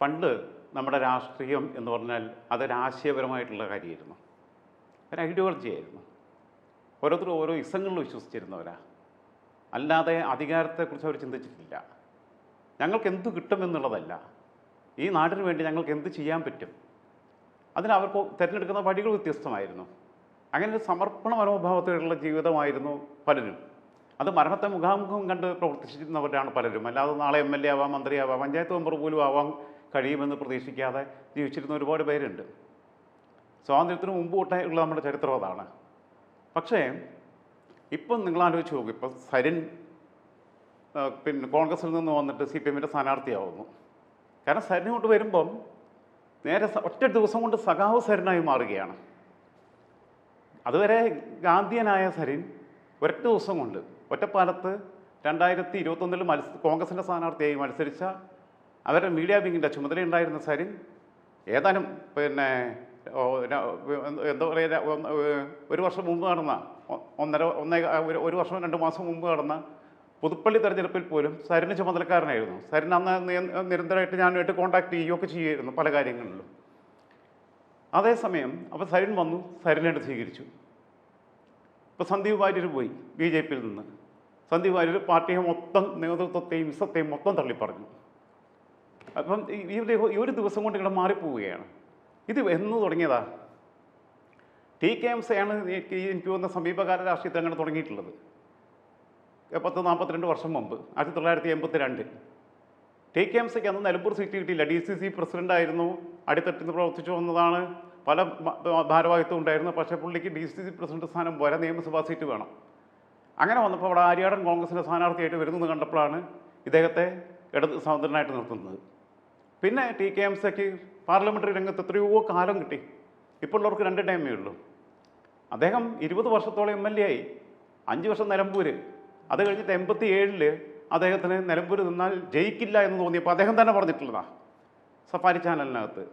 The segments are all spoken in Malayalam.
പണ്ട് നമ്മുടെ രാഷ്ട്രീയം എന്ന് പറഞ്ഞാൽ അതൊരാശയപരമായിട്ടുള്ള കാര്യമായിരുന്നു. ഒരു ഐഡിയോളജി ആയിരുന്നു. ഓരോരുത്തരും ഓരോ ഇസങ്ങളിൽ വിശ്വസിച്ചിരുന്നവരാ. അല്ലാതെ അധികാരത്തെക്കുറിച്ച് അവർ ചിന്തിച്ചിട്ടില്ല. ഞങ്ങൾക്ക് എന്ത് കിട്ടുമെന്നുള്ളതല്ല ഈ നാടിന് വേണ്ടി ഞങ്ങൾക്ക് എന്ത് ചെയ്യാൻ പറ്റും? അതിന് അവർക്ക് തിരഞ്ഞെടുക്കുന്ന വഴികൾ വ്യത്യസ്തമായിരുന്നു. അങ്ങനെ ഒരു സമർപ്പണ മനോഭാവത്തിലുള്ള ജീവിതമായിരുന്നു പലരും. അത് മരണത്തെ മുഖാമുഖം കണ്ട് പ്രവർത്തിച്ചിരുന്നവരാണ് പലരും. അല്ലാതെ നാളെ എം എൽ എ ആവാം മന്ത്രിയാവാം പഞ്ചായത്ത് മെമ്പർ പോലും ആവാൻ കഴിയുമെന്ന് പ്രതീക്ഷിക്കാതെ ജീവിച്ചിരുന്ന ഒരുപാട് പേരുണ്ട്. സ്വാതന്ത്ര്യത്തിന് മുമ്പ് തൊട്ടുള്ള നമ്മുടെ ചരിത്രം അതാണ്. പക്ഷേ ഇപ്പം നിങ്ങൾ ആലോചിച്ച് നോക്കും ഇപ്പം സരിൻ പിന്നെ കോൺഗ്രസിൽ നിന്ന് വന്നിട്ട് സി പി എമ്മിന്റെ സ്ഥാനാർത്ഥിയാവുന്നു. കാരണം സരിൻ ഇങ്ങോട്ട് വരുമ്പം നേരെ ഒറ്റ ദിവസം കൊണ്ട് സഖാവ് സരിനായി മാറുകയാണ്. അതുവരെ ഗാന്ധിയനായ സരിൻ ഒരൊറ്റ ദിവസം കൊണ്ട് ഒറ്റപ്പാലത്ത് രണ്ടായിരത്തി ഇരുപത്തൊന്നിൽ മത്സ കോൺഗ്രസിന്റെ സ്ഥാനാർത്ഥിയായി മത്സരിച്ച അവരുടെ മീഡിയ വിങ്ങിന്റെ ചുമതലയുണ്ടായിരുന്ന സരിൻ ഏതാനും പിന്നെ എന്താ പറയുക ഒരു വർഷം മുമ്പ് നടന്ന ഒന്നര ഒന്നേ ഒരു- വർഷം രണ്ട് മാസം മുമ്പ് നടന്ന പുതുപ്പള്ളി തെരഞ്ഞെടുപ്പിൽ പോലും സരിന് ചുമതലക്കാരനായിരുന്നു. സരിൻ അന്ന് നിരന്തരമായിട്ട് ഞാനുമായിട്ട് കോൺടാക്ട് ചെയ്യുകയൊക്കെ ചെയ്യുമായിരുന്നു പല കാര്യങ്ങളിലും. അതേസമയം അപ്പോൾ സരിൻ വന്നു സരിനായിട്ട് സ്വീകരിച്ചു. ഇപ്പോൾ സന്ദീപ് വാര്യർ പോയി ബി ജെ പിയിൽ നിന്ന്. സന്ദീപ് വാര്യർ പാർട്ടിയെ മൊത്തം നേതൃത്വത്തെയും ഇസത്തെയും മൊത്തം തള്ളിപ്പറഞ്ഞു. അപ്പം ഈ ഒരു- ദിവസം കൊണ്ട് ഇങ്ങനെ മാറിപ്പോവുകയാണ്. ഇത് എന്ന് തുടങ്ങിയതാ? ടി കെ എം സിയാണ് എനിക്ക് തോന്നുന്ന സമീപകാല രാഷ്ട്രീയത്തിൽ അങ്ങനെ തുടങ്ങിയിട്ടുള്ളത്. പത്ത് നാൽപ്പത്തിരണ്ട് വർഷം മുമ്പ് ആയിരത്തി തൊള്ളായിരത്തി എൺപത്തി ടി കെ എം സിക്ക് അന്ന് നിലമ്പൂർ സീറ്റ് കിട്ടിയില്ല. ഡി സി സി പ്രസിഡന്റായിരുന്നു അടിത്തട്ടിൽ നിന്ന് പ്രവർത്തിച്ചു വന്നതാണ്. പല ഭാരവാഹിത്വം ഉണ്ടായിരുന്നു. പക്ഷേ പുള്ളിക്ക് ഡി സി സി പ്രസിഡന്റ് സ്ഥാനം വരെ നിയമസഭാ സീറ്റ് വേണം. അങ്ങനെ വന്നപ്പോൾ അവിടെ ആര്യാടൻ കോൺഗ്രസിന്റെ സ്ഥാനാർത്ഥിയായിട്ട് വരുന്നത് കണ്ടപ്പോഴാണ് ഇദ്ദേഹത്തെ ഇടത് സ്വതന്ത്രനായിട്ട് നിർത്തുന്നത്. പിന്നെ ടി കെ എം സിക്ക് പാർലമെന്ററി രംഗത്ത് എത്രയോ കാലം കിട്ടി. ഇപ്പോൾ ഉള്ളവർക്ക് രണ്ട് ടൈമേ ഉള്ളൂ. അദ്ദേഹം ഇരുപത് വർഷത്തോളം എം എൽ എ ആയി. അഞ്ച് വർഷം നിലമ്പൂര്. അത് കഴിഞ്ഞിട്ട് എൺപത്തി ഏഴിൽ അദ്ദേഹത്തിന് നിലമ്പൂര് നിന്നാൽ ജയിക്കില്ല എന്ന് തോന്നിയപ്പോൾ അദ്ദേഹം തന്നെ പറഞ്ഞിട്ടുള്ളതാണ് സഫാരി ചാനലിനകത്ത്.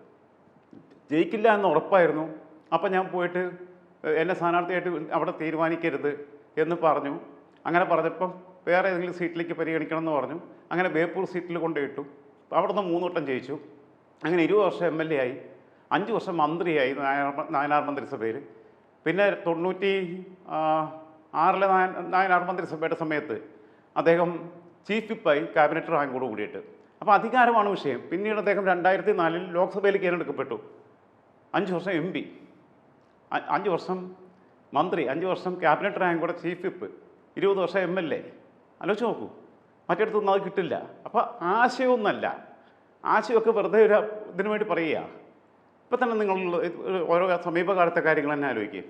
ജയിക്കില്ല എന്ന് ഉറപ്പായിരുന്നു. അപ്പം ഞാൻ പോയിട്ട് എന്നെ സ്ഥാനാർത്ഥിയായിട്ട് അവിടെ തീരുമാനിക്കരുത് എന്ന് പറഞ്ഞു. അങ്ങനെ പറഞ്ഞപ്പം വേറെ ഏതെങ്കിലും സീറ്റിലേക്ക് പരിഗണിക്കണം എന്ന് പറഞ്ഞു. അങ്ങനെ ബേപ്പൂർ സീറ്റിൽ കൊണ്ടുപോയിട്ടു. അവിടെ നിന്ന് മൂന്ന് വട്ടം ജയിച്ചു. അങ്ങനെ ഇരുപത് വർഷം എം എൽ എ ആയി. അഞ്ച് വർഷം മന്ത്രിയായി നായനാർ മന്ത്രിസഭയിൽ. പിന്നെ തൊണ്ണൂറ്റി ആറിലെ നായ- നായനാർ മന്ത്രിസഭയുടെ സമയത്ത് അദ്ദേഹം ചീഫ് വിപ്പായി ക്യാബിനറ്റ് റാങ്കോട് കൂടിയിട്ട്. അപ്പോൾ അധികാരമാണ് വിഷയം. പിന്നീട് അദ്ദേഹം രണ്ടായിരത്തി നാലിൽ ലോക്സഭയിൽ തിരഞ്ഞെടുക്കപ്പെട്ടു അഞ്ച് വർഷം എം പി അഞ്ച് വർഷം മന്ത്രി അഞ്ച് വർഷം ക്യാബിനറ്റ് റാങ്കോടെ ചീഫ് വിപ്പ് ഇരുപത് വർഷം എം എൽ എ ആലോചിച്ച് നോക്കൂ. മറ്റിടത്തൊന്നും അത് കിട്ടില്ല. അപ്പോൾ ആശയമൊന്നല്ല. ആശയമൊക്കെ വെറുതെ ഒരു ഇതിനു വേണ്ടി പറയുക. ഇപ്പം തന്നെ നിങ്ങൾ ഓരോ സമീപകാലത്തെ കാര്യങ്ങൾ തന്നെ ആലോചിക്കുക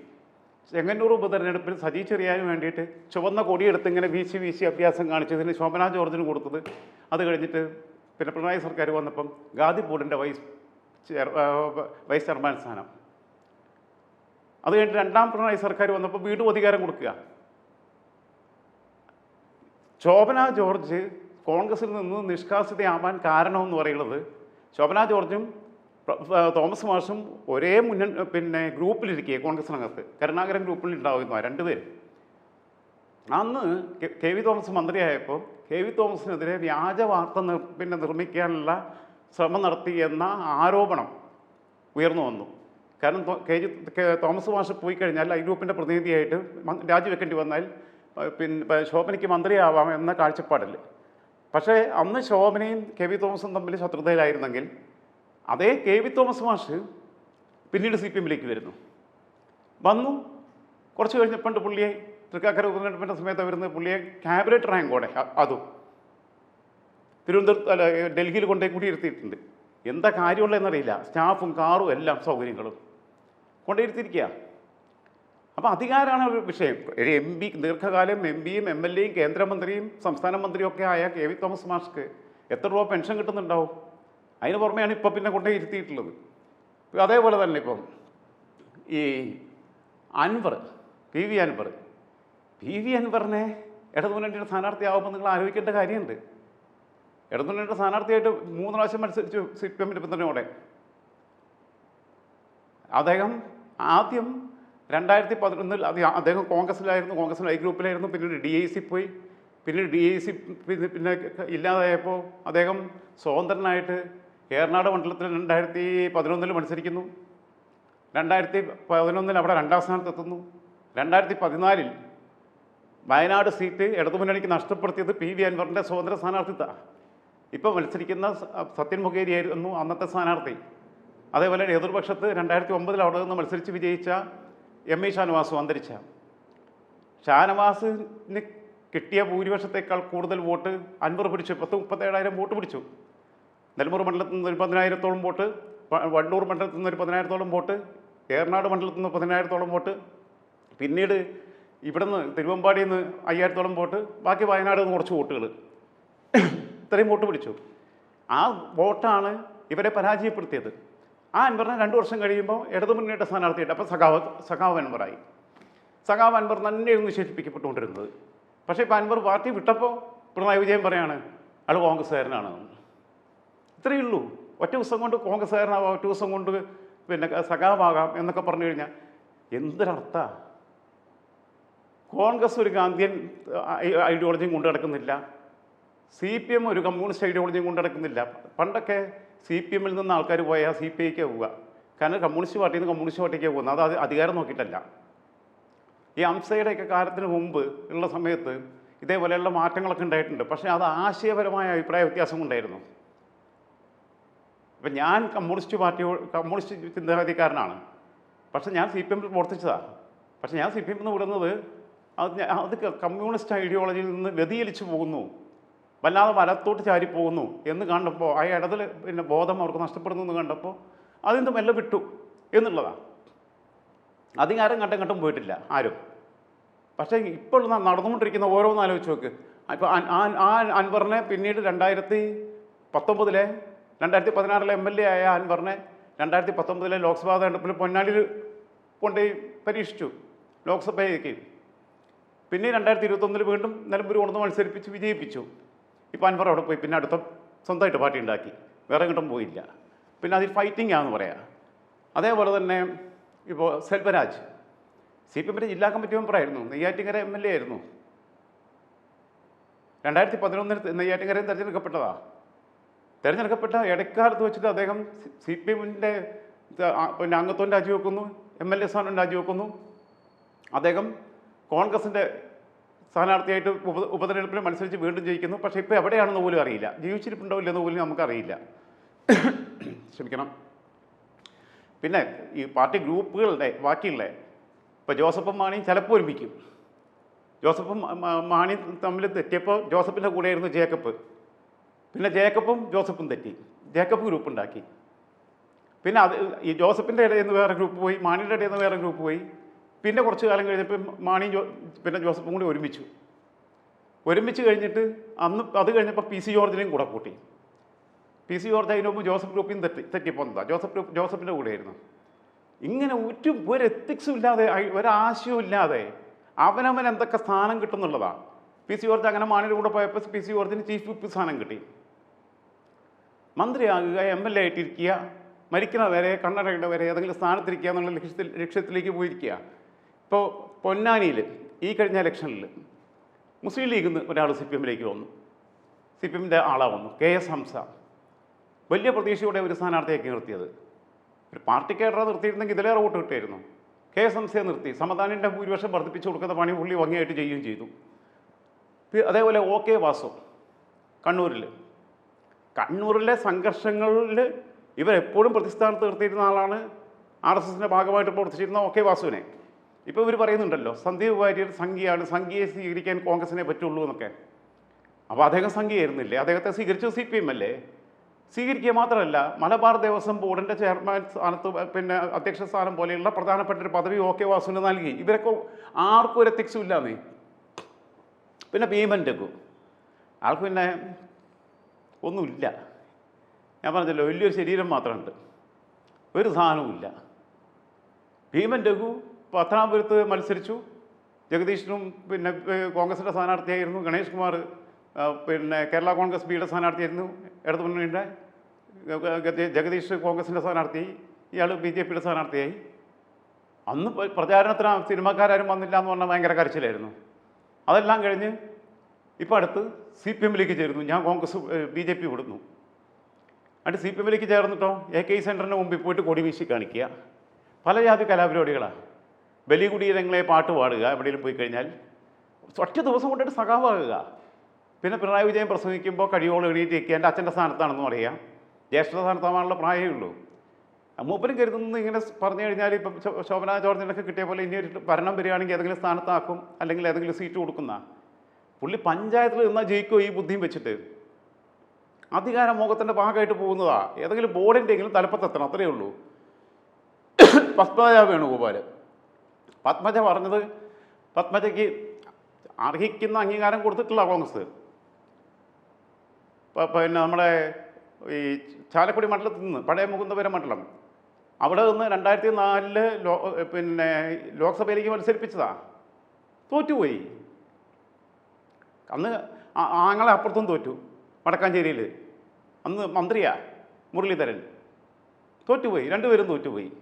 ചെങ്ങന്നൂർ ഉപതെരഞ്ഞെടുപ്പിൽ സജി ചെറിയാൻ വേണ്ടിയിട്ട് ചുവന്ന കൊടിയെടുത്ത് ഇങ്ങനെ വീശി വീശി അഭ്യാസം കാണിച്ചതിന് ശോഭന ജോർജിന് കൊടുത്തത്. അത് കഴിഞ്ഞിട്ട് പിന്നെ പിണറായി സർക്കാർ വന്നപ്പം ഗാദി ബോർഡിന്റെ വൈസ് ചെയർ വൈസ് ചെയർമാൻ സ്ഥാനം. അത് കഴിഞ്ഞിട്ട് രണ്ടാം പിണറായി സർക്കാർ വന്നപ്പോൾ വീണ്ടും അധികാരം കൊടുക്കുക. ശോഭന ജോർജ് കോൺഗ്രസിൽ നിന്ന് നിഷ്കാസിതയാവാൻ കാരണമെന്ന് പറയുന്നത് ശോഭന ജോർജും തോമസ് മാഷും ഒരേ മുന്നിൽ പിന്നെ ഗ്രൂപ്പിലിരിക്കുക കോൺഗ്രസിനകത്ത്. കരുണാകരൻ ഗ്രൂപ്പിൽ ഉണ്ടാവുന്ന രണ്ടുപേരും അന്ന് കെ- വി തോമസ് മന്ത്രിയായപ്പോൾ കെ വി തോമസിനെതിരെ വ്യാജ വാർത്ത പിന്നെ നിർമ്മിക്കാനുള്ള ശ്രമം നടത്തി എന്ന ആരോപണം ഉയർന്നു വന്നു. കാരണം കെ ജി തോമസ് മാഷ് പോയി കഴിഞ്ഞാൽ ഐ ഗ്രൂപ്പിന്റെ പ്രതിനിധിയായിട്ട് രാജിവെക്കേണ്ടി വന്നാൽ പിന്നെ ശോഭനയ്ക്ക് മന്ത്രിയാവാം എന്ന കാഴ്ചപ്പാടിൽ. പക്ഷേ അന്ന് ശോഭനയും കെ വി തോമസും തമ്മിൽ ശത്രുതയിലായിരുന്നെങ്കിൽ അതേ കെ വി തോമസ് മാഷ് പിന്നീട് സി പി എമ്മിലേക്ക് വരുന്നു. വന്നു. കുറച്ച് കഴിഞ്ഞപ്പോൾ പുള്ളിയെ തൃക്കാക്കര ഉപതെരഞ്ഞെടുപ്പിന്റെ സമയത്ത് വരുന്ന പുള്ളിയെ ക്യാബിനറ്റ് റാങ്കോടെ അതും. തിരുവനന്തപുരത്ത് അല്ല ഡൽഹിയിൽ കൊണ്ടേ കൂടിയിരുത്തിയിട്ടുണ്ട് എന്താ കാര്യമുള്ളതെന്നറിയില്ല. സ്റ്റാഫും കാറും എല്ലാം സൗകര്യങ്ങളും കൊണ്ടിരുത്തിയിരിക്കുക അപ്പോൾ അധികാരമാണ് ഒരു വിഷയം. ഒരു എം പി ദീർഘകാലം എം പിയും എം എൽ എയും കേന്ദ്രമന്ത്രിയും സംസ്ഥാന മന്ത്രിയും ഒക്കെ ആയ കെ വി തോമസ് മാഷ്ക്ക് എത്ര രൂപ പെൻഷൻ കിട്ടുന്നുണ്ടാവും? അതിന് പുറമെയാണ് ഇപ്പോൾ പിന്നെ കൊണ്ടേ ഇരുത്തിയിട്ടുള്ളത്. അതേപോലെ തന്നെ ഇപ്പം ഈ Anvar P V Anvar. P V അൻവറിനെ ഇടതുമുന്നണിയുടെ സ്ഥാനാർത്ഥിയാവുമ്പോൾ നിങ്ങൾ ആലോചിക്കേണ്ട കാര്യമുണ്ട്. ഇടതുമുന്നണിയുടെ സ്ഥാനാർത്ഥിയായിട്ട് മൂന്ന് പ്രാവശ്യം മത്സരിച്ചു സി പി എമ്മിന്റെ പിന്തുണയോടെ. അദ്ദേഹം ആദ്യം രണ്ടായിരത്തി പതിനൊന്നിൽ അദ്ദേഹം കോൺഗ്രസ്സിലായിരുന്നു കോൺഗ്രസ് ഐ ഗ്രൂപ്പിലായിരുന്നു പിന്നീട് ഡി ഐ സി പോയി. പിന്നീട് ഡി ഐ സി പിന്നെ ഇല്ലാതായപ്പോൾ അദ്ദേഹം സ്വതന്ത്രനായിട്ട് ഏറനാട് മണ്ഡലത്തിൽ രണ്ടായിരത്തി പതിനൊന്നിൽ മത്സരിക്കുന്നു. രണ്ടായിരത്തി പതിനൊന്നിൽ അവിടെ രണ്ടാം സ്ഥാനത്തെത്തുന്നു. രണ്ടായിരത്തി പതിനാലിൽ വയനാട് സീറ്റ് ഇടതുമുന്നണിക്ക് നഷ്ടപ്പെടുത്തിയത് പി വി അൻവറിന്റെ സ്വതന്ത്ര സ്ഥാനാർത്ഥിത്വ ഇപ്പോൾ മത്സരിക്കുന്ന സത്യൻ മുഖേരി ആയിരുന്നു അന്നത്തെ സ്ഥാനാർത്ഥി. അതേപോലെ എതിർപക്ഷത്ത് രണ്ടായിരത്തി ഒമ്പതിൽ അവിടെ നിന്ന് മത്സരിച്ച് വിജയിച്ച എം ഇ ഷാനവാസു അന്തരിച്ച ഷാനവാസിന് കിട്ടിയ ഭൂരിപക്ഷത്തേക്കാൾ കൂടുതൽ വോട്ട് അൻവർ പിടിച്ചു. പത്ത് മുപ്പത്തേഴായിരം വോട്ട് പിടിച്ചു. നെൽമൂർ മണ്ഡലത്തിൽ നിന്ന് ഒരു പതിനായിരത്തോളം വോട്ട് വണ്ടൂർ മണ്ഡലത്തിൽ നിന്ന് ഒരു പതിനായിരത്തോളം വോട്ട് ഏറനാട് മണ്ഡലത്തിൽ നിന്ന് പതിനായിരത്തോളം വോട്ട് പിന്നീട് ഇവിടുന്ന് തിരുവമ്പാടിയിൽ നിന്ന് അയ്യായിരത്തോളം വോട്ട് ബാക്കി വയനാട് നിന്ന് കുറച്ച് വോട്ടുകൾ. ഇത്രയും വോട്ട് പിടിച്ചു. ആ വോട്ടാണ് ഇവരെ പരാജയപ്പെടുത്തിയത്. ആ അൻവറിനെ രണ്ട് വർഷം കഴിയുമ്പോൾ ഇടതുമുന്നണിയുടെ സ്ഥാനാർത്ഥിയായിട്ട് അപ്പോൾ സഖാവ് സഖാവ് അൻവറായി സഖാവ് അൻവർ തന്നെയായിരുന്നു വിശേഷിപ്പിക്കപ്പെട്ടുകൊണ്ടിരുന്നത്. പക്ഷേ ഇപ്പോൾ അൻവർ പാർട്ടി വിട്ടപ്പോൾ പിണറായി വിജയൻ പറയാണ് ആൾ കോൺഗ്രസ്സുകാരനാണ്. ഇത്രയേ ഉള്ളൂ. ഒറ്റ ദിവസം കൊണ്ട് കോൺഗ്രസ്സുകാരനാവാം ഒറ്റ ദിവസം കൊണ്ട് പിന്നെ സഖാവാകാം എന്നൊക്കെ പറഞ്ഞു കഴിഞ്ഞാൽ എന്തൊരർത്ഥ? കോൺഗ്രസ് ഒരു ഗാന്ധിയൻ ഐഡിയോളജിയും കൊണ്ടു നടക്കുന്നില്ല. സി പി എം ഒരു കമ്മ്യൂണിസ്റ്റ് ഐഡിയോളജിയും കൊണ്ടു നടക്കുന്നില്ല. പണ്ടൊക്കെ സി പി എമ്മിൽ നിന്ന് ആൾക്കാർ പോയാൽ സി പി ഐക്ക് പോവുക. കാരണം കമ്മ്യൂണിസ്റ്റ് പാർട്ടിയിൽ നിന്ന് കമ്മ്യൂണിസ്റ്റ് പാർട്ടിക്ക് പോകുന്നത്. അത് അധികാരം നോക്കിയിട്ടല്ല. ഈ അംസയുടെയൊക്കെ കാലത്തിന് മുമ്പ് ഉള്ള സമയത്ത് ഇതേപോലെയുള്ള മാറ്റങ്ങളൊക്കെ ഉണ്ടായിട്ടുണ്ട്. പക്ഷേ അത് ആശയപരമായ അഭിപ്രായ വ്യത്യാസം ഉണ്ടായിരുന്നു. ഇപ്പം ഞാൻ കമ്മ്യൂണിസ്റ്റ് പാർട്ടി കമ്മ്യൂണിസ്റ്റ് ചിന്താഗതിക്കാരനാണ്. പക്ഷേ ഞാൻ സി പി എമ്മിൽ പ്രവർത്തിച്ചതാണ് പക്ഷെ ഞാൻ സി പി എമ്മിൽ നിന്ന് വിടുന്നത് അത് അത് കമ്മ്യൂണിസ്റ്റ് ഐഡിയോളജിയിൽ നിന്ന് വ്യതിചലിച്ചു പോകുന്നു. വല്ലാതെ വലത്തോട്ട് ചാരി പോകുന്നു എന്ന് കണ്ടപ്പോൾ ആ ഇടതിൽ പിന്നെ ബോധം അവർക്ക് നഷ്ടപ്പെടുന്നു എന്ന് കണ്ടപ്പോൾ അതിന് മെല്ലെ വിട്ടു എന്നുള്ളതാണ് അധികാരം കണ്ടും കണ്ടും പോയിട്ടില്ല ആരും. പക്ഷേ ഇപ്പോൾ നടന്നുകൊണ്ടിരിക്കുന്ന ഓരോന്ന് ആലോചിച്ച് നോക്ക്. ഇപ്പോൾ ആ അൻവറിനെ പിന്നീട് രണ്ടായിരത്തി പത്തൊമ്പതിലെ രണ്ടായിരത്തി പതിനാറിലെ എം എൽ എ ആയ അൻവറിനെ രണ്ടായിരത്തി പത്തൊമ്പതിലെ ലോക്സഭാ തെരഞ്ഞെടുപ്പിൽ പൊന്നാനിയിൽ കൊണ്ടുപോയി പരീക്ഷിച്ചു ലോക്സഭയിലേക്ക്. പിന്നെ രണ്ടായിരത്തി ഇരുപത്തൊന്നിൽ വീണ്ടും നിലമ്പൂർ കൊണ്ടുവന്ന് മത്സരിപ്പിച്ച് വിജയിപ്പിച്ചു. ഇപ്പോൾ അൻവർ അവിടെ പോയി പിന്നെ അടുത്ത സ്വന്തമായിട്ട് പാർട്ടി ഉണ്ടാക്കി. വേറെ കിട്ടും പോയില്ല. പിന്നെ അതിൽ ഫൈറ്റിംഗ് ആണെന്ന് പറയാം. അതേപോലെ തന്നെ ഇപ്പോൾ സെൽവരാജ്. സി പി എമ്മിന്റെ ജില്ലാ കമ്മിറ്റി മെമ്പറായിരുന്നു നെയ്യാറ്റിങ്കര എം എൽ എ ആയിരുന്നു. രണ്ടായിരത്തി പതിനൊന്നിൽ നെയ്യാറ്റിങ്കരയും തിരഞ്ഞെടുക്കപ്പെട്ടതാണ് തിരഞ്ഞെടുക്കപ്പെട്ട ഇടക്കാലത്ത് വെച്ചിട്ട് അദ്ദേഹം സി പി എമ്മിന്റെ പിന്നെ അംഗത്വം രാജിവെക്കുന്നു എം എൽ എ സ്ഥാനം രാജിവെക്കുന്നു. അദ്ദേഹം കോൺഗ്രസിന്റെ സ്ഥാനാർത്ഥിയായിട്ട് ഉപ ഉപതെരഞ്ഞെടുപ്പിൽ മത്സരിച്ച് വീണ്ടും ജയിക്കുന്നു. പക്ഷേ ഇപ്പോൾ എവിടെയാണെന്ന് പോലും അറിയില്ല. ജീവിച്ചിരിപ്പുണ്ടോ ഇല്ലെന്ന് പോലും നമുക്കറിയില്ല ക്ഷമിക്കണം. പിന്നെ ഈ പാർട്ടി ഗ്രൂപ്പുകളുടെ ബാക്കിയുള്ള ഇപ്പോൾ ജോസഫും മാണിയും ചിലപ്പോൾ ഒരുമിക്കും. ജോസഫും മാണിയും തമ്മിൽ തെറ്റിയപ്പോൾ ജോസഫിന്റെ കൂടെയായിരുന്നു ജേക്കബ്. പിന്നെ ജേക്കബും ജോസഫും തെറ്റി. ജേക്കബ് ഗ്രൂപ്പ് ഉണ്ടാക്കി. പിന്നെ അത് ഈ ജോസഫിന്റെ ഇടയിൽ നിന്ന് വേറെ ഗ്രൂപ്പ് പോയി മാണിയുടെ ഇടയിൽ നിന്ന് വേറെ ഗ്രൂപ്പ് പോയി. പിന്നെ കുറച്ച് കാലം കഴിഞ്ഞപ്പോൾ മാണിയും ജോ പിന്നെ ജോസഫും കൂടി ഒരുമിച്ചു. ഒരുമിച്ച് കഴിഞ്ഞിട്ട് അന്ന് അത് കഴിഞ്ഞപ്പോൾ പി സി ജോർജിനെയും കൂടെ കൂട്ടി. പി സി ജോർജ് അതിന് മുമ്പ് ജോസഫ് ഗ്രൂപ്പിൽ തെറ്റി തെറ്റിപ്പോന്നതാ. ജോസഫ് ഗ്രൂപ്പ് ജോസഫിന്റെ കൂടെയായിരുന്നു. ഇങ്ങനെ ഒരു ഒരു എത്തിക്സും ഇല്ലാതെ ഒരാശയവും ഇല്ലാതെ അവനവൻ എന്തൊക്കെ സ്ഥാനം കിട്ടുന്നുള്ളതാണ് പി സി ജോർജ് അങ്ങനെ മാണിയുടെ കൂടെ പോയപ്പോൾ പി സി ജോർജിന് ചീഫ് വിപ്പ് സ്ഥാനം കിട്ടി. മന്ത്രിയാകുക എം എൽ എ ആയിട്ടിരിക്കുക മരിക്കുന്നവരെ വരെ കണ്ണടയുടെ വരെ ഏതെങ്കിലും സ്ഥാനത്തിരിക്കുക എന്നുള്ള ലക്ഷ്യത്തിൽ ലക്ഷ്യത്തിലേക്ക് പോയിരിക്കുക. ഇപ്പോൾ പൊന്നാനിയിൽ ഈ കഴിഞ്ഞ ഇലക്ഷനിൽ മുസ്ലിം ലീഗിൽ നിന്ന് ഒരാൾ സി പി എമ്മിലേക്ക് വന്നു. സി പി എമ്മിന്റെ ആളാ വന്നു കെ എസ് ഹംസ. വലിയ പ്രതീക്ഷയോടെ ഒരു സ്ഥാനാർത്ഥിയാക്കി നിർത്തിയത്. ഒരു പാർട്ടി കേഡറ നിർത്തിയിരുന്നെങ്കിൽ ഇതിലേറെ വോട്ട് കിട്ടിയായിരുന്നു കെ എസ് ഹംസയെ നിർത്തി സമാധാനിന്റെ ഭൂരിപക്ഷം വർദ്ധിപ്പിച്ചു കൊടുക്കുന്ന പണി പുള്ളി ഭംഗിയായിട്ട് ചെയ്യുകയും ചെയ്തു. അതേപോലെ ഒ കെ വാസു കണ്ണൂരിൽ കണ്ണൂരിലെ സംഘർഷങ്ങളിൽ ഇവരെപ്പോഴും പ്രതിസ്ഥാനത്ത് നിർത്തിയിരുന്ന ആളാണ് ആർ എസ് എസിന്റെ ഭാഗമായിട്ട് പ്രവർത്തിച്ചിരുന്ന ഒ കെ വാസുവിനെ. ഇപ്പോൾ ഇവർ പറയുന്നുണ്ടല്ലോ സന്ദീപ് വാര്യർ സംഘിയാണ് സംഘിയെ സ്വീകരിക്കാൻ കോൺഗ്രസിനെ പറ്റുള്ളൂ എന്നൊക്കെ. അപ്പോൾ അദ്ദേഹം സംഘിയായിരുന്നില്ലേ അദ്ദേഹത്തെ സ്വീകരിച്ചത് സി പി എം അല്ലേ? സ്വീകരിക്കുക മാത്രമല്ല മലബാർ ദേവസ്വം ബോർഡിന്റെ ചെയർമാൻ സ്ഥാനത്ത് പിന്നെ അധ്യക്ഷ സ്ഥാനം പോലെയുള്ള പ്രധാനപ്പെട്ട ഒരു പദവി ഒ കെ വാസുവിന് നൽകി. ഇവരൊക്കെ ആർക്കും ഒരു എത്തിക്സും ഇല്ലാന്നേ. പിന്നെ പേയ്മെന്റ് ഒക്കെ. ആൾക്ക് പിന്നെ ഒന്നുമില്ല. ഞാൻ പറഞ്ഞല്ലോ വലിയൊരു ശരീരം മാത്രമുണ്ട്. ഒരു സാധനവും ഇല്ല. ഭീമൻ രഘു പത്തനാപുരത്ത് മത്സരിച്ചു. ജഗദീഷിനും പിന്നെ കോൺഗ്രസിന്റെ സ്ഥാനാർത്ഥിയായിരുന്നു. ഗണേഷ് കുമാർ പിന്നെ കേരള കോൺഗ്രസ് ബിയുടെ സ്ഥാനാർത്ഥിയായിരുന്നു. ഇടതുമുന്നണിയുടെ ഗ- ഗ- ജഗദീഷ് കോൺഗ്രസിന്റെ സ്ഥാനാർത്ഥി. ഇയാൾ ബി ജെ പിയുടെ സ്ഥാനാർത്ഥിയായി. അന്ന് പ്രചാരണത്തിന് സിനിമാക്കാരും വന്നില്ല എന്ന് പറഞ്ഞാൽ ഭയങ്കര കരച്ചിലായിരുന്നു. അതെല്ലാം കഴിഞ്ഞ് ഇപ്പോൾ അടുത്ത് സി പി എമ്മിലേക്ക് ചേരുന്നു. ഞാൻ കോൺഗ്രസ് ബി ജെ പി വിടുന്നു. എന്നിട്ട് സി പി എമ്മിലേക്ക് ചേർന്നിട്ടോ? എ കെ സെന്ററിന് മുമ്പിൽ പോയിട്ട് കൊടി വീശി കാണിക്കുക. പല ജാതി കലാപരിപാടികളാണ് ബലികുടീരങ്ങളെ പാട്ട് പാടുക എവിടെയെങ്കിലും പോയി കഴിഞ്ഞാൽ ഒറ്റ ദിവസം കൊണ്ടിട്ട് സഖാവാകുക. പിന്നെ പിണറായി വിജയൻ പ്രസംഗിക്കുമ്പോൾ കഴിയോളം എണീറ്റ് നിൽക്കുക. എന്റെ അച്ഛന്റെ സ്ഥാനത്താണെന്ന് പറയാം ജ്യേഷ്ഠ സ്ഥാനത്താണുള്ള പ്രായമേ ഉള്ളൂ. മൂപ്പരും കരുതുന്നത് ഇങ്ങനെ പറഞ്ഞു കഴിഞ്ഞാൽ ഇപ്പം ശോഭന ജോർജിനൊക്കെ കിട്ടിയ പോലെ ഇനി ഒരു ഭരണം വരികയാണെങ്കിൽ ഏതെങ്കിലും സ്ഥാനത്താക്കും അല്ലെങ്കിൽ ഏതെങ്കിലും സീറ്റ് കൊടുക്കുന്ന. പുള്ളി പഞ്ചായത്തിൽ നിന്നാൽ ജയിക്കുമോ ഈ ബുദ്ധിയും വെച്ചിട്ട്? അധികാര മോഹത്തിന്റെ ഭാഗമായിട്ട് പോകുന്നതാ. ഏതെങ്കിലും ബോർഡിന്റെ എങ്കിലും തലപ്പത്തെത്തണം അത്രയേ ഉള്ളൂ. പത്മജ വേണുഗോപാൽ പത്മജ പറഞ്ഞത് പത്മജയ്ക്ക് അർഹിക്കുന്ന അംഗീകാരം കൊടുത്തിട്ടില്ല കോൺഗ്രസ്. പിന്നെ നമ്മുടെ ഈ ചാലക്കുടി മണ്ഡലത്തിൽ നിന്ന് പഴയ മുകുന്ദപുരം മണ്ഡലം. അവിടെ നിന്ന് രണ്ടായിരത്തി നാലിൽ ലോ പിന്നെ ലോക്സഭയിലേക്ക് മത്സരിപ്പിച്ചതാ. തോറ്റുപോയി. അന്ന് ആങ്ങളെ അപ്പുറത്തും തോറ്റു. വടക്കാഞ്ചേരിയിൽ അന്ന് മന്ത്രിയാ മുരളീധരൻ. തോറ്റുപോയി. രണ്ടുപേരും തോറ്റുപോയി.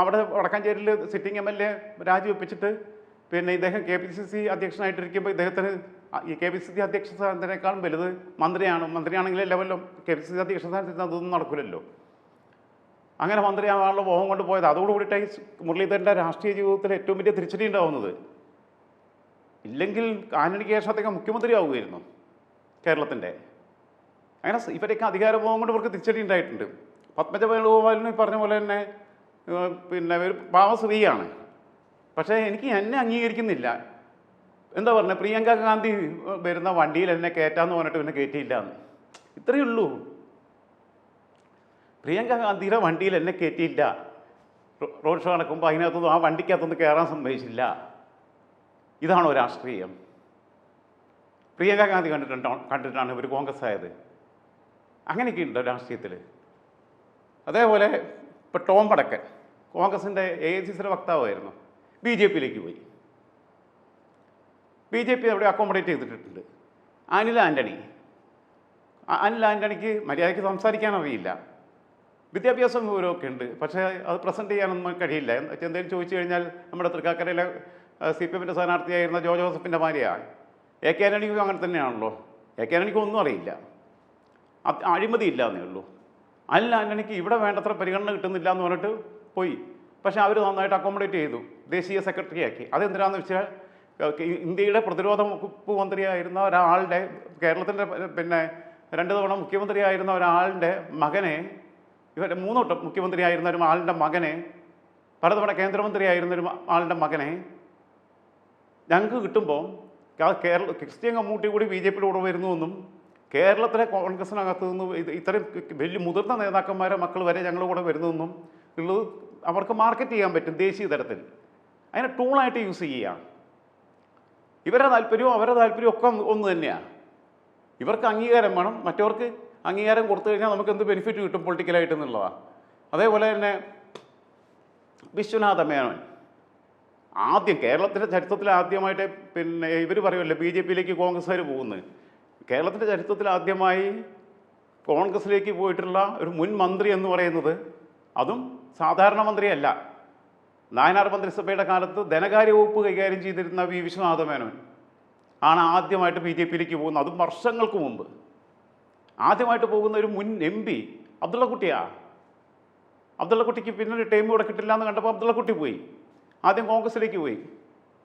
അവിടെ വടക്കാഞ്ചേരിയിൽ സിറ്റിംഗ് എം എൽ എ രാജിവെപ്പിച്ചിട്ട് പിന്നെ ഇദ്ദേഹം കെ പി സി സി അധ്യക്ഷനായിട്ടിരിക്കുമ്പോൾ ഇദ്ദേഹത്തിന് കെ പി സി സി അധ്യക്ഷ സ്ഥാനത്തിനേക്കാളും വലുത് മന്ത്രിയാണ്. മന്ത്രിയാണെങ്കിൽ ലെവലിലും കെ പി സി സി അധ്യക്ഷ സ്ഥാനത്ത് അതൊന്നും നടക്കില്ലല്ലോ അങ്ങനെ മന്ത്രിയാവാനുള്ള മോഹം കൊണ്ട് പോയത്. അതോടുകൂടിയിട്ടായി മുരളീധരന്റെ രാഷ്ട്രീയ ജീവിതത്തിൽ ഏറ്റവും വലിയ തിരിച്ചടി ഉണ്ടാവുന്നത്. ഇല്ലെങ്കിൽ ആന്റണിക്ക് ശേഷം അദ്ദേഹം മുഖ്യമന്ത്രിയാവുകയായിരുന്നു കേരളത്തിന്റെ അങ്ങനെ ഇവരൊക്കെ അധികാരമോഹം കൊണ്ട് ഇവർക്ക് തിരിച്ചടി ഉണ്ടായിട്ടുണ്ട്. പത്മജ വേണുഗോപാലിന് പറഞ്ഞ പോലെ തന്നെ പിന്നെ ഒരു പാവ സ്ത്രീയാണ്. പക്ഷേ എനിക്ക് എന്നെ അംഗീകരിക്കുന്നില്ല. എന്താ പറഞ്ഞത് പ്രിയങ്ക ഗാന്ധി വരുന്ന വണ്ടിയിൽ എന്നെ കയറ്റാന്ന് പറഞ്ഞിട്ട് പിന്നെ കയറ്റിയില്ല എന്ന് ഇത്രയേ ഉള്ളൂ. പ്രിയങ്ക ഗാന്ധിയുടെ വണ്ടിയിൽ എന്നെ കയറ്റിയില്ല. റോഡ് ഷോ നടക്കുമ്പോൾ അതിനകത്തൊന്നും ആ വണ്ടിക്കകത്തൊന്നും കയറാൻ സമ്മതിച്ചില്ല. ഇതാണോ രാഷ്ട്രീയം. പ്രിയങ്ക ഗാന്ധി കണ്ടിട്ടുണ്ടോ? കണ്ടിട്ടാണ് ഇവർ കോൺഗ്രസ് ആയത് അങ്ങനെയൊക്കെ ഉണ്ടോ രാഷ്ട്രീയത്തിൽ അതേപോലെ ഇപ്പോൾ ടോം പടക്കൻ കോൺഗ്രസിന്റെ എ ഐ സി സിയുടെ വക്താവായിരുന്നു. ബി ജെ പിയിലേക്ക് പോയി. ബി ജെ പി അവിടെ അക്കോമഡേറ്റ് ചെയ്തിട്ടുണ്ട്. അനിൽ ആന്റണി അനിൽ ആന്റണിക്ക് മര്യാദയ്ക്ക് സംസാരിക്കാൻ അറിയില്ല. വിദ്യാഭ്യാസം വിവരമൊക്കെ ഉണ്ട് പക്ഷേ അത് പ്രസന്റ് ചെയ്യാനൊന്നും കഴിയില്ല. എന്തെങ്കിലും ചോദിച്ചു കഴിഞ്ഞാൽ നമ്മുടെ തൃക്കാക്കരയിലെ സി പി എമ്മിന്റെ സ്ഥാനാർത്ഥിയായിരുന്ന ജോ ജോസഫിന്റെ ഭാര്യയാണ് എ കെ ആന്റണിക്കും അങ്ങനെ തന്നെയാണല്ലോ. എ കെ ആന്റണിക്കും ഒന്നും അറിയില്ല. അഴിമതി എന്നേ ഉള്ളൂ. അനിൽ ആന്റണിക്ക് ഇവിടെ വേണ്ടത്ര പരിഗണന കിട്ടുന്നില്ല എന്ന് പറഞ്ഞിട്ട് പോയി. പക്ഷെ അവർ നന്നായിട്ട് അക്കോമഡേറ്റ് ചെയ്തു. ദേശീയ സെക്രട്ടറി ആക്കി. അതെന്തിനാന്ന് വെച്ചാൽ ഇന്ത്യയുടെ പ്രതിരോധ വകുപ്പ് മന്ത്രിയായിരുന്ന ഒരാളുടെ കേരളത്തിന്റെ പിന്നെ രണ്ട് തവണ മുഖ്യമന്ത്രിയായിരുന്ന ഒരാളുടെ മകനെ ഇവരുടെ മൂന്നോട്ടം മുഖ്യമന്ത്രിയായിരുന്ന ഒരു ആളുടെ മകനെ പലതവണ കേന്ദ്രമന്ത്രിയായിരുന്ന ഒരു ആളുടെ മകനെ ഞങ്ങൾക്ക് കിട്ടുമ്പോൾ കേരള ക്രിസ്ത്യൻ കമ്മ്യൂണിറ്റി കൂടി ബി ജെ പിയുടെ കൂടെ വരുന്നുവെന്നും കേരളത്തിലെ കോൺഗ്രസിനകത്ത് നിന്ന് ഇത് ഇത്രയും വലിയ മുതിർന്ന നേതാക്കന്മാരെ മക്കൾ വരെ ഞങ്ങളുടെ കൂടെ വരുന്നതെന്നും ഉള്ളത് അവർക്ക് മാർക്കറ്റ് ചെയ്യാൻ പറ്റും ദേശീയ തലത്തിൽ. അതിനെ ടൂളായിട്ട് യൂസ് ചെയ്യുക. ഇവരുടെ താല്പര്യവും അവരുടെ താല്പര്യവും ഒക്കെ ഒന്ന് തന്നെയാണ് ഇവർക്ക് അംഗീകാരം വേണം. മറ്റവർക്ക് അംഗീകാരം കൊടുത്തു കഴിഞ്ഞാൽ നമുക്ക് എന്ത് ബെനിഫിറ്റ് കിട്ടും പൊളിറ്റിക്കലായിട്ട് എന്നുള്ളതാണ് അതേപോലെ തന്നെ വിശ്വനാഥ മേനോൻ ആദ്യം കേരളത്തിന്റെ ചരിത്രത്തിൽ ആദ്യമായിട്ട് പിന്നെ ഇവർ പറയുമല്ലോ ബി ജെ പിയിലേക്ക് കോൺഗ്രസ്സുകാർ പോകുന്നത്. കേരളത്തിന്റെ ചരിത്രത്തിൽ ആദ്യമായി കോൺഗ്രസ്സിലേക്ക് പോയിട്ടുള്ള ഒരു മുൻ മന്ത്രി എന്ന് പറയുന്നത് അതും സാധാരണ മന്ത്രിയല്ല. നായനാർ മന്ത്രിസഭയുടെ കാലത്ത് ധനകാര്യ വകുപ്പ് കൈകാര്യം ചെയ്തിരുന്ന വി. വിശ്വനാഥ മേനോൻ ആണ് ആദ്യമായിട്ട് ബി ജെ പിയിലേക്ക് പോകുന്നത്. അതും വർഷങ്ങൾക്ക് മുമ്പ്. ആദ്യമായിട്ട് പോകുന്ന ഒരു മുൻ എം പി അബ്ദുള്ളക്കുട്ടിയാ. അബ്ദുള്ളക്കുട്ടിക്ക് പിന്നെ ഒരു ടൈം ഇവിടെ കിട്ടില്ല എന്ന് കണ്ടപ്പോൾ അബ്ദുള്ളക്കുട്ടി പോയി. ആദ്യം കോൺഗ്രസിലേക്ക് പോയി.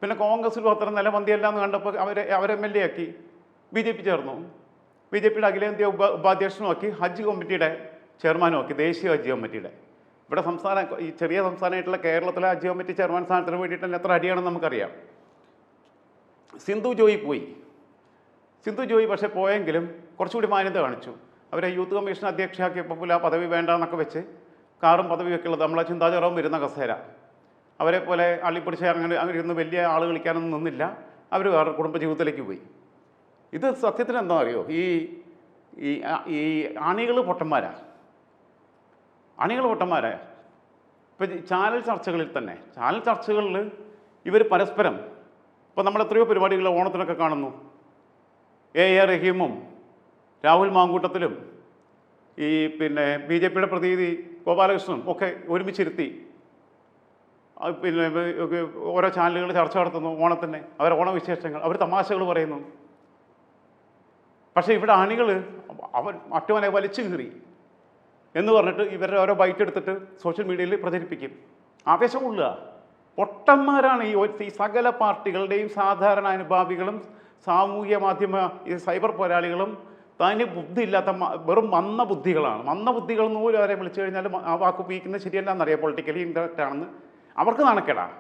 പിന്നെ കോൺഗ്രസിലും അത്ര നിലമന്തിയല്ല എന്ന് കണ്ടപ്പോൾ അവരെ അവരെ എം എൽ എ ആക്കി. ബി ജെ പി ചേർന്നു. ബി ജെ പിയുടെ അഖിലേന്ത്യാ ഉപ ഉപാധ്യക്ഷനുമാക്കി ഹജ്ജ് കമ്മിറ്റിയുടെ ചെയർമാനുമാക്കി ദേശീയ ഹജ്ജ് കമ്മിറ്റിയുടെ. ഇവിടെ സംസ്ഥാന ഈ ചെറിയ സംസ്ഥാനമായിട്ടുള്ള കേരളത്തിലെ ഹജ്ജ് കമ്മിറ്റി ചെയർമാൻ സ്ഥാനത്തിന് വേണ്ടിയിട്ട് തന്നെ എത്ര അടിയാണെന്ന് നമുക്കറിയാം. സിന്ധു ജോയി പോയി. സിന്ധു ജോയി പക്ഷേ പോയെങ്കിലും കുറച്ചുകൂടി മാന്യത കാണിച്ചു. അവരെ യൂത്ത് കമ്മീഷൻ അധ്യക്ഷയാക്കിയപ്പോൾ പോലും ആ പദവി വേണ്ട എന്നൊക്കെ വെച്ച് കാറും പദവിയൊക്കെ ഉള്ളത് നമ്മളെ ചിന്താചാരവും വരുന്ന കസേര. അവരെ പോലെ അള്ളിപ്പിടിച്ച് അങ്ങനെ അങ്ങനെ ഇരുന്ന് വലിയ ആൾ കളിക്കാനൊന്നും നിന്നില്ല. അവർ വേറെ കുടുംബജീവിതത്തിലേക്ക് പോയി. ഇത് സത്യത്തിൽ എന്താ അറിയോ? ഈ ഈ ഈ അണികൾ പൊട്ടന്മാരാ. അണികൾ പൊട്ടന്മാരാ. ഇപ്പം ചാനൽ ചർച്ചകളിൽ തന്നെ ചാനൽ ചർച്ചകളിൽ ഇവർ പരസ്പരം ഇപ്പം നമ്മൾ എത്രയോ പരിപാടികൾ ഓണത്തിനൊക്കെ കാണുന്നു. എ. എ. റഹീമും രാഹുൽ മാങ്കൂട്ടത്തിലും ഈ പിന്നെ ബി ജെ പിയുടെ പ്രതിനിധി ഗോപാലകൃഷ്ണനും ഒക്കെ ഒരുമിച്ചിരുത്തി പിന്നെ ഓരോ ചാനലുകൾ ചർച്ച നടത്തുന്നു ഓണത്തിന്. അവരുടെ ഓണവിശേഷങ്ങൾ അവർ തമാശകൾ പറയുന്നു. പക്ഷേ ഇവിടെ ആണികൾ അവൻ മറ്റവനെ വലിച്ചു കീറി എന്ന് പറഞ്ഞിട്ട് ഇവരുടെ ഓരോ ബൈറ്റ് എടുത്തിട്ട് സോഷ്യൽ മീഡിയയിൽ പ്രചരിപ്പിക്കും. ആവേശം കൊള്ളുക. പൊട്ടന്മാരാണ് ഈ ഈ സകല പാർട്ടികളുടെയും സാധാരണ അനുഭാവികളും സാമൂഹ്യ മാധ്യമ ഈ സൈബർ പോരാളികളും തനി ബുദ്ധി ഇല്ലാത്ത വെറും മന്ന ബുദ്ധികളാണ്. മന്ന ബുദ്ധികൾ എന്ന് പോലും അവരെ വിളിച്ചു കഴിഞ്ഞാൽ ആ വാക്ക് ഉപയോഗിക്കുന്നത് ശരിയല്ല എന്നറിയാം. പൊളിറ്റിക്കലി ഇൻകറക്റ്റ് ആണെന്ന്. അവർക്ക് നാണക്കേടാ.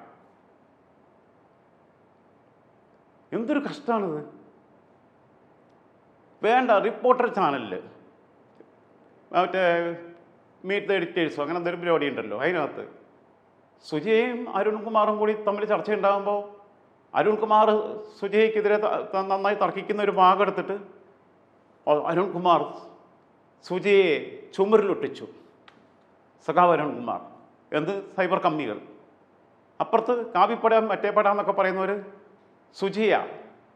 എന്തൊരു കഷ്ടമാണിത് വേണ്ട റിപ്പോർട്ടർ ചാനലിൽ മറ്റേ മീറ്റ് ദ എഡിറ്റേഴ്സോ അങ്ങനെ എന്തൊരു പരിപാടി ഉണ്ടല്ലോ അതിനകത്ത്. സുജയും അരുൺകുമാറും കൂടി തമ്മിൽ ചർച്ചയുണ്ടാകുമ്പോൾ അരുൺകുമാർ സുജയ്ക്കെതിരെ നന്നായി തർക്കിക്കുന്ന ഒരു ഭാഗം എടുത്തിട്ട് അരുൺകുമാർ സുജയെ ചുമരിലൊട്ടിച്ചു. സഖാവ് അരുൺകുമാർ. എന്ത്? സൈബർ കമ്മികൾ അപ്പുറത്ത് കാവിപ്പട മറ്റേ പട എന്നൊക്കെ പറയുന്നവർ സുജിയ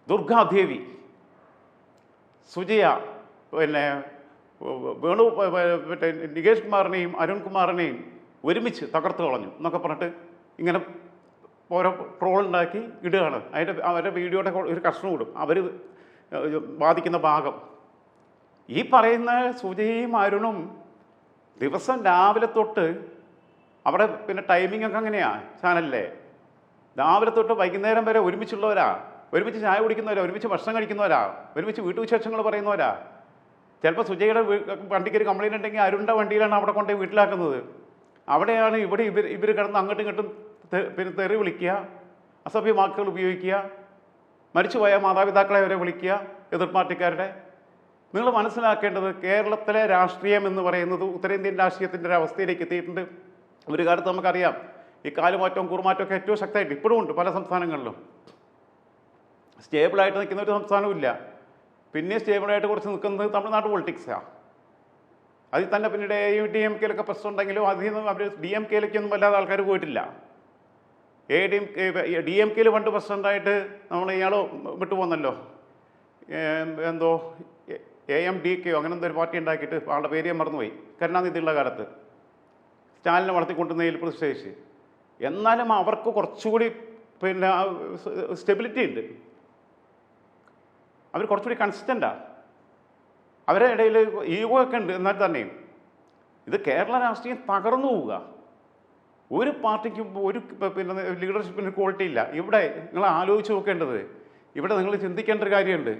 ദുർഗാദേവി സുജിയ പിന്നെ വേണു മറ്റേ നികേഷ് കുമാറിനെയും അരുൺകുമാറിനെയും ഒരുമിച്ച് തകർത്ത് കളഞ്ഞു എന്നൊക്കെ പറഞ്ഞിട്ട് ഇങ്ങനെ ഓരോ ട്രോൾ ഉണ്ടാക്കി ഇടുകയാണ്. അതിന്റെ അവരുടെ വീഡിയോയുടെ ഒരു കഷ്ണം ഇടും. അവർ ബാധിക്കുന്ന ഭാഗം. ഈ പറയുന്ന സുജയും അരുണും ദിവസം രാവിലെ തൊട്ട് അവിടെ പിന്നെ ടൈമിംഗ് ഒക്കെ അങ്ങനെയാ ചാനലിലെ. രാവിലെ തൊട്ട് വൈകുന്നേരം വരെ ഒരുമിച്ചുള്ളവരാ. ഒരുമിച്ച് ചായ കുടിക്കുന്നവരാ ഒരുമിച്ച് ഭക്ഷണം കഴിക്കുന്നവരാ ഒരുമിച്ച് വീട്ടുവിശേഷങ്ങൾ പറയുന്നവരാ. ചിലപ്പോൾ സുജയുടെ വണ്ടിക്ക് ഒരു ഉണ്ടെങ്കിൽ അരുണ്ട വണ്ടിയിലാണ് അവിടെ കൊണ്ടുപോയി വീട്ടിലാക്കുന്നത്. അവിടെയാണ് ഇവിടെ ഇവർ ഇവർ കിടന്ന് അങ്ങോട്ടും ഇങ്ങോട്ടും പിന്നെ തെറി വിളിക്കുക അസഭ്യ വാക്കുകൾ ഉപയോഗിക്കുക മരിച്ചുപോയ മാതാപിതാക്കളെ അവരെ വിളിക്കുക എതിർ പാർട്ടിക്കാരുടെ നിങ്ങൾ മനസ്സിലാക്കേണ്ടത് കേരളത്തിലെ രാഷ്ട്രീയം എന്ന് പറയുന്നത് ഉത്തരേന്ത്യൻ രാഷ്ട്രീയത്തിന്റെ ഒരു അവസ്ഥയിലേക്ക് എത്തിയിട്ടുണ്ട്. ഒരു കാലത്ത് നമുക്കറിയാം ഈ കാലുമാറ്റവും കൂറുമാറ്റവും ഒക്കെ ഏറ്റവും ശക്തമായിട്ട് ഇപ്പോഴും ഉണ്ട് പല സംസ്ഥാനങ്ങളിലും. സ്റ്റേബിളായിട്ട് നിൽക്കുന്ന ഒരു സംസ്ഥാനവും ഇല്ല പിന്നെ സ്റ്റേബിളായിട്ട് കുറച്ച് നിൽക്കുന്നത് തമിഴ്നാട് പൊളിറ്റിക്സാണ് അതിൽ തന്നെ പിന്നീട് എ ഡി എം കെയിലൊക്കെ പ്രശ്നം ഉണ്ടെങ്കിലും അതിൽ നിന്ന് അവർ ഡി എം കെയിലേക്കൊന്നും വല്ലാതെ ആൾക്കാർ പോയിട്ടില്ല. A D M K D M കെയിൽ പണ്ട് പ്രസിഡന്റായിട്ട് നമ്മൾ ഇയാൾ വിട്ടുപോകുന്നല്ലോ എന്തോ എ എം ഡി കെയോ അങ്ങനെ എന്തോ ഒരു പാർട്ടി ഉണ്ടാക്കിയിട്ട് ആളുടെ പേര് ഞാൻ മറന്നുപോയി. കരുണാനിധിയുള്ള കാലത്ത്. സ്റ്റാലിനെ വളർത്തിക്കൊണ്ടുവന്നതിൽ പ്രതിഷേധിച്ച് എന്നാലും അവർക്ക് കുറച്ചുകൂടി പിന്നെ സ്റ്റെബിലിറ്റി ഉണ്ട്. അവർ കുറച്ചുകൂടി കൺസിസ്റ്റന്റാണ് അവരുടെ ഇടയിൽ ഈഗോ ഒക്കെ ഉണ്ട് എന്നാൽ തന്നെയും. ഇത് കേരള രാഷ്ട്രീയം തകർന്നു പോവുക. ഒരു പാർട്ടിക്കും ഒരു പിന്നെ ലീഡർഷിപ്പിന് ക്വാളിറ്റി ഇല്ല. ഇവിടെ നിങ്ങൾ ആലോചിച്ച് നോക്കേണ്ടത് ഇവിടെ നിങ്ങൾ ചിന്തിക്കേണ്ട ഒരു കാര്യമുണ്ട്.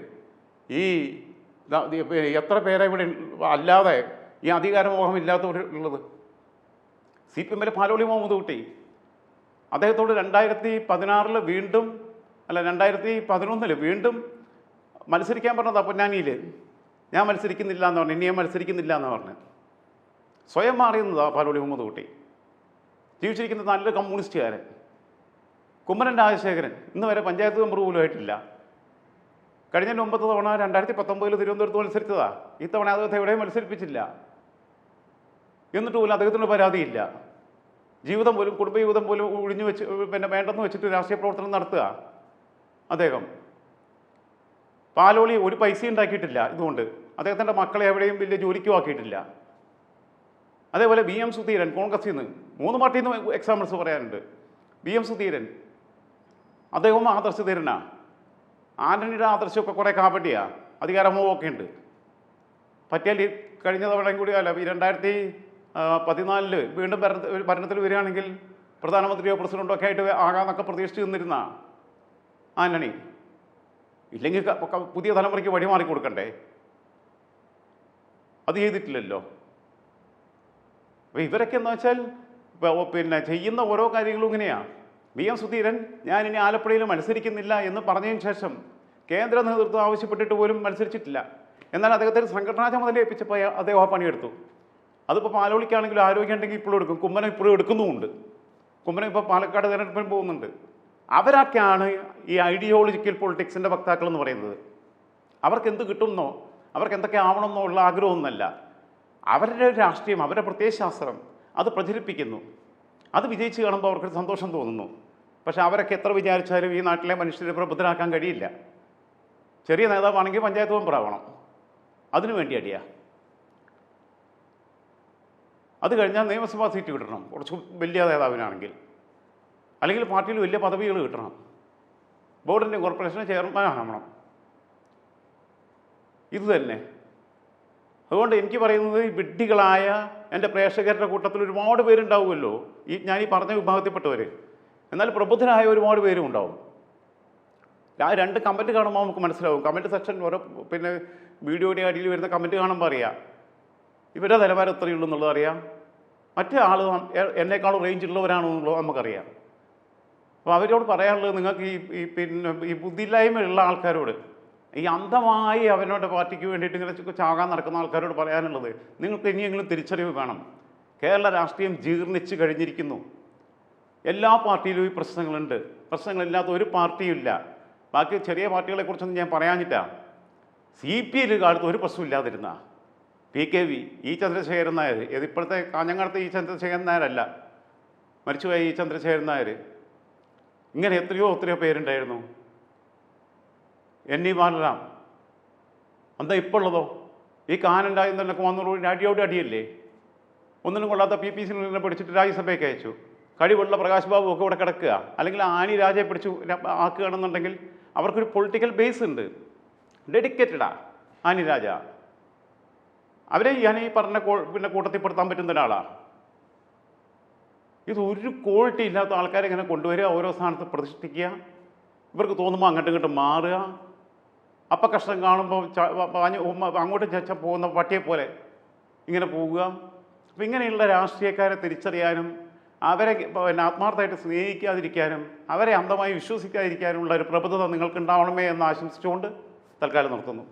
ഈ എത്ര പേരെ ഇവിടെ അല്ലാതെ ഈ അധികാരമോഹം ഇല്ലാത്തവരുള്ളത് സി പി എമ്മിലെ പാലോളി മുഹമ്മദ് കുട്ടി. അദ്ദേഹത്തോട് രണ്ടായിരത്തി പതിനാറിൽ വീണ്ടും അല്ല രണ്ടായിരത്തി പതിനൊന്നിൽ വീണ്ടും മത്സരിക്കാൻ പറഞ്ഞതാ പൊന്നാനിയിൽ ഞാൻ മത്സരിക്കുന്നില്ല എന്ന് പറഞ്ഞു ഇനി ഞാൻ മത്സരിക്കുന്നില്ല എന്ന് പറഞ്ഞു. സ്വയം മാറിയുന്നതാ പാലോളി മുഹമ്മദ് കുട്ടി. ജീവിച്ചിരിക്കുന്ന നല്ല കമ്മ്യൂണിസ്റ്റുകാരൻ. കുമ്മരൻ രാജശേഖരൻ. ഇന്ന് വരെ പഞ്ചായത്ത് മെമ്പർ പോലും ആയിട്ടില്ല. കഴിഞ്ഞ ഒമ്പത് തവണ രണ്ടായിരത്തി പത്തൊമ്പതിൽ തിരുവനന്തപുരത്ത് മത്സരിച്ചതാ. ഇത്തവണ അദ്ദേഹത്തെ എവിടെയും മത്സരിപ്പിച്ചില്ല. എന്നിട്ട് പോലും അദ്ദേഹത്തിന് പരാതിയില്ല. ജീവിതം പോലും കുടുംബജീവിതം പോലും ഒഴിഞ്ഞു വെച്ച് പിന്നെ വേണ്ടെന്ന് വെച്ചിട്ട് രാഷ്ട്രീയ പ്രവർത്തനം നടത്തുക. അദ്ദേഹം. പാലോളി ഒരു പൈസ ഉണ്ടാക്കിയിട്ടില്ല ഇതുകൊണ്ട്. അദ്ദേഹത്തിന്റെ മക്കളെ എവിടെയും വലിയ ജോലിക്കും ആക്കിയിട്ടില്ല. അതേപോലെ ബി എം സുധീരൻ കോൺഗ്രസിൽ നിന്ന് മൂന്ന് പാർട്ടിയിൽ നിന്ന് എക്സാമ്പിൾസ് പറയാനുണ്ട്. ബി എം സുധീരൻ അദ്ദേഹവും ആദർശധീരനാ ആന്റണിയുടെ ആദർശമൊക്കെ കുറേ കാപ്പട്ടിയാ അധികാരമോഹമൊക്കെ ഉണ്ട് പറ്റിയാൽ കഴിഞ്ഞ തവണയും കൂടി അല്ല ഈ രണ്ടായിരത്തി പതിനാലിൽ വീണ്ടും ഭരണ ഭരണത്തിൽ വരികയാണെങ്കിൽ പ്രധാനമന്ത്രിയോ പ്രസിഡന്റോ ഒക്കെ ആയിട്ട് ആകാമെന്നൊക്കെ പ്രതീക്ഷിച്ച് നിന്നിരുന്ന ആന്റണി. ഇല്ലെങ്കിൽ പുതിയ തലമുറയ്ക്ക് വഴിമാറി കൊടുക്കണ്ടേ? അത് ചെയ്തിട്ടില്ലല്ലോ. അപ്പോൾ ഇവരൊക്കെ എന്ന് വെച്ചാൽ പിന്നെ ചെയ്യുന്ന ഓരോ കാര്യങ്ങളും ഇങ്ങനെയാണ് വി എം സുധീരൻ ഞാൻ ഇനി ആലപ്പുഴയിൽ മത്സരിക്കുന്നില്ല എന്ന് പറഞ്ഞതിന് ശേഷം കേന്ദ്ര നേതൃത്വം ആവശ്യപ്പെട്ടിട്ട് പോലും മത്സരിച്ചിട്ടില്ല. എന്നാൽ അദ്ദേഹത്തിന് സംഘടനാ ചുമതല ഏൽപ്പിച്ചപ്പോൾ അദ്ദേഹം ആ പണിയെടുത്തു അതിപ്പോൾ പാലോളിക്കാണെങ്കിലും ആരോഗ്യം ഉണ്ടെങ്കിൽ ഇപ്പോഴും എടുക്കും. കുമ്മനം ഇപ്പോഴും എടുക്കുന്നുമുണ്ട്. കുമ്മനം ഇപ്പോൾ പാലക്കാട് തിരഞ്ഞെടുപ്പിന് പോകുന്നുണ്ട്. അവരൊക്കെയാണ് ഈ ഐഡിയോളജിക്കൽ പൊളിറ്റിക്സിന്റെ വക്താക്കൾ എന്ന് പറയുന്നത്. അവർക്ക് എന്ത് കിട്ടുമെന്നോ അവർക്ക് എന്തൊക്കെ ആവണമെന്നോ ഉള്ള ആഗ്രഹമൊന്നുമല്ല. അവരുടെ രാഷ്ട്രീയം അവരുടെ പ്രത്യയശാസ്ത്രം അത് പ്രചരിപ്പിക്കുന്നു. അത് വിജയിച്ച് കാണുമ്പോൾ അവർക്ക് സന്തോഷം തോന്നുന്നു. പക്ഷേ അവരൊക്കെ എത്ര വിചാരിച്ചാലും ഈ നാട്ടിലെ മനുഷ്യരെ പ്രബുദ്ധരാക്കാൻ കഴിയില്ല. ചെറിയ നേതാവാണെങ്കിൽ പഞ്ചായത്ത് മെമ്പറാവണം അതിനു വേണ്ടി അടിയാ. അത് കഴിഞ്ഞാൽ നിയമസഭാ സീറ്റ് കിട്ടണം. കുറച്ച് വലിയ നേതാവിനാണെങ്കിൽ. അല്ലെങ്കിൽ പാർട്ടിയിൽ വലിയ പദവികൾ കിട്ടണം. ബോർഡിന്റെ കോർപ്പറേഷന് ചെയർമാൻ ആവണം ഇത് തന്നെ. അതുകൊണ്ട് എനിക്ക് പറയുന്നത് ഈ വിഡ്ഢികളായ എന്റെ പ്രേക്ഷകരുടെ കൂട്ടത്തിൽ ഒരുപാട് പേരുണ്ടാവുമല്ലോ. ഈ ഞാൻ ഈ പറഞ്ഞ വിഭാഗത്തിൽപ്പെട്ടവർ എന്നാൽ പ്രബുദ്ധരായ ഒരുപാട് പേരും ഉണ്ടാവും. ആ രണ്ട് കമന്റ് കാണുമ്പോൾ നമുക്ക് മനസ്സിലാവും. കമന്റ് സെക്ഷൻ ഓരോ പിന്നെ വീഡിയോയുടെ അടിയിൽ വരുന്ന കമന്റ് കാണുമ്പോൾ അറിയാം. ഇവരുടെ നിലവാരം എത്രയുള്ളൂ എന്നുള്ളത് അറിയാം. മറ്റേ ആൾ എന്നേക്കാളും റേഞ്ച് എന്നുള്ളത് നമുക്കറിയാം. അപ്പോൾ അവരോട് പറയാനുള്ളത് നിങ്ങൾക്ക് ഈ ഈ പിന്നെ ഈ ബുദ്ധിയില്ലായ്മയുള്ള ആൾക്കാരോട് ഈ അന്ധമായി അവനോട് പാർട്ടിക്ക് വേണ്ടിയിട്ട് ഇങ്ങനെ ചാകാൻ നടക്കുന്ന ആൾക്കാരോട് പറയാനുള്ളത് നിങ്ങൾക്ക് ഇനിയെങ്കിലും തിരിച്ചറിവ് വേണം. കേരള രാഷ്ട്രീയം ജീർണിച്ച് കഴിഞ്ഞിരിക്കുന്നു. എല്ലാ പാർട്ടിയിലും ഈ പ്രശ്നങ്ങളുണ്ട്. പ്രശ്നങ്ങളില്ലാത്ത ഒരു പാർട്ടിയും ഇല്ല. ബാക്കി ചെറിയ പാർട്ടികളെക്കുറിച്ചൊന്നും ഞാൻ പറയാനില്ല. സി പി ഐയിൽ കാലത്ത് ഒരു പ്രശ്നമില്ലാതിരുന്ന P K V E Chandrasekharan Nair ഇത് ഇപ്പോഴത്തെ കാഞ്ഞങ്ങാടത്തെ ഈ ചന്ദ്രശേഖരൻ നായരല്ല. മരിച്ചുപോയ ഈ ചന്ദ്രശേഖരൻ നായർ. ഇങ്ങനെ എത്രയോ എത്രയോ പേരുണ്ടായിരുന്നു. എൻ ഇ എന്താ ഇപ്പോൾ ഉള്ളതോ ഈ കാനുണ്ടായി തന്നെ വന്നതോടുകൂടി അടിയോട് അടിയല്ലേ? ഒന്നിനും കൊള്ളാത്ത പി പി സിനെ പിടിച്ചിട്ട് രാജ്യസഭയ്ക്ക് അയച്ചു. കഴിവുള്ള പ്രകാശ് ബാബു ഒക്കെ ഇവിടെ കിടക്കുക. അല്ലെങ്കിൽ ആനി രാജയെ പിടിച്ചു ആക്കുകയാണെന്നുണ്ടെങ്കിൽ അവർക്കൊരു പൊളിറ്റിക്കൽ ബേസ് ഉണ്ട്. ഡെഡിക്കേറ്റഡാ ആനി രാജ. അവരെ ഞാൻ ഈ പറഞ്ഞ പിന്നെ കൂട്ടത്തിൽപ്പെടുത്താൻ പറ്റുന്ന ഒരാളാണ് ഇത് ഒരു ക്വാളിറ്റി ഇല്ലാത്ത ആൾക്കാരെ ഇങ്ങനെ കൊണ്ടുവരിക ഓരോ സ്ഥാനത്ത് പ്രതിഷ്ഠിക്കുക. ഇവർക്ക് തോന്നുമ്പോൾ അങ്ങോട്ടും ഇങ്ങോട്ടും മാറുക. അപ്പം കഷ്ടം കാണുമ്പോൾ അങ്ങോട്ടും ചച്ച പോകുന്ന പട്ടിയെ പോലെ ഇങ്ങനെ പോവുക അപ്പം ഇങ്ങനെയുള്ള രാഷ്ട്രീയക്കാരെ തിരിച്ചറിയാനും അവരെ പിന്നെ ആത്മാർത്ഥമായിട്ട് സ്നേഹിക്കാതിരിക്കാനും അവരെ അന്ധമായി വിശ്വസിക്കാതിരിക്കാനുമുള്ള ഒരു പ്രബുദ്ധത നിങ്ങൾക്ക് ഉണ്ടാവണമേ എന്ന് ആശംസിച്ചുകൊണ്ട് തൽക്കാലം നിർത്തുന്നു.